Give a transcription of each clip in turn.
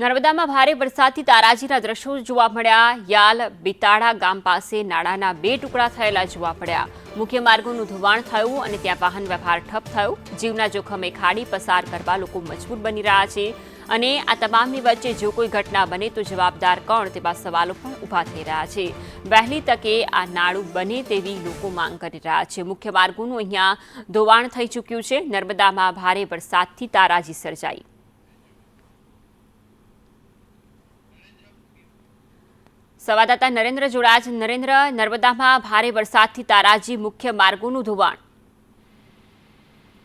નર્મદામાં ભારે વરસાદથી તારાજીના દ્રશ્યો જોવા મળ્યા. યાલ બિતાડા ગામ પાસે નાળાના બે ટુકડા થયેલા જોવા મળ્યા. મુખ્ય માર્ગોનું ધોવાણ થયું અને ત્યાં વાહન વ્યવહાર ઠપ થયો. જીવના જોખમે ખાડી પસાર કરવા લોકો મજબૂર બની રહ્યા છે અને આ તમામની વચ્ચે જો કોઈ ઘટના બને તો જવાબદાર કોણ તેવા સવાલો પણ ઊભા થઈ રહ્યા છે. વહેલી તકે આ નાળું બને તેવી લોકો માંગ કરી રહ્યા છે. મુખ્ય માર્ગોનું અહીંયા ધોવાણ થઈ ચૂક્યું છે. નર્મદામાં ભારે વરસાદથી તારાજી સર્જાઈ. સંવાદદાતા નરેન્દ્ર જોડાજ નરેન્દ્ર, નર્મદામાં ભારે વરસાદથી તારાજી મુખ્ય માર્ગોનું ધોવાણ.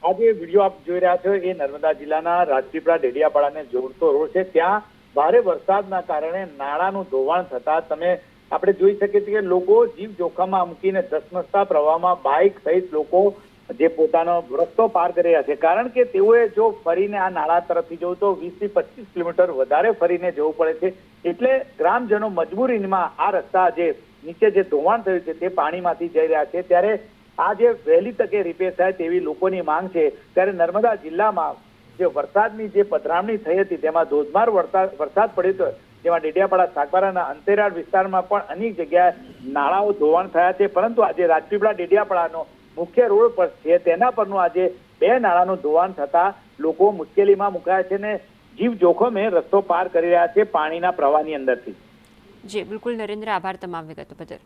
આ જે વીડિયો આપ જોઈ રહ્યા છો, એ નર્મદા જિલ્લાના રાજપીપળા ડેડિયાપાડાને જોડતો રોડ છે. ત્યાં ભારે વરસાદના કારણે નાળાનું ધોવાણ થતા તમે આપણે જોઈ શકીએ છીએ કે લોકો જીવ જોખમમાં મૂકીને ધસમસતા પ્રવાહમાં બાઇક સહિત લોકો જે પોતાનો રસ્તો પાર કરી રહ્યા છે. કારણ કે તેઓએ જો ફરીને આ નાળા તરફથી જવું તો વીસથી પચીસ કિલોમીટર વધારે ફરીને જવું પડે છે. એટલે ગ્રામજનો મજબૂરીમાં આ રસ્તા જે નીચે જે ધોવાણ થયું છે તે પાણીમાંથી જઈ રહ્યા છે. ત્યારે આ જે વહેલી તકે રિપેર થાય તેવી લોકોની માંગ છે. ત્યારે નર્મદા જિલ્લામાં જે વરસાદની જે પધરામણી થઈ હતી તેમાં ધોધમાર વરસાદ વરસાદ પડ્યો હતો. જેમાં ડેડિયાપાડા સાગબારાના અંતેરાળ વિસ્તારમાં પણ અનેક જગ્યાએ નાળાઓ ધોવાણ થયા છે. પરંતુ આજે રાજપીપળા ડેડિયાપાડાનો મુખ્ય રોડ પર છે. તેના પરનું આજે બે નાળાનું ધોવાણ થતા લોકો મુશ્કેલીમાં મુકાયા છે ને જીવ જોખમે રસ્તો પાર કરી રહ્યા છે પાણીના પ્રવાહની અંદરથી. જી, બિલકુલ નરેન્દ્ર, આભાર તમામ વિગતો બદલ.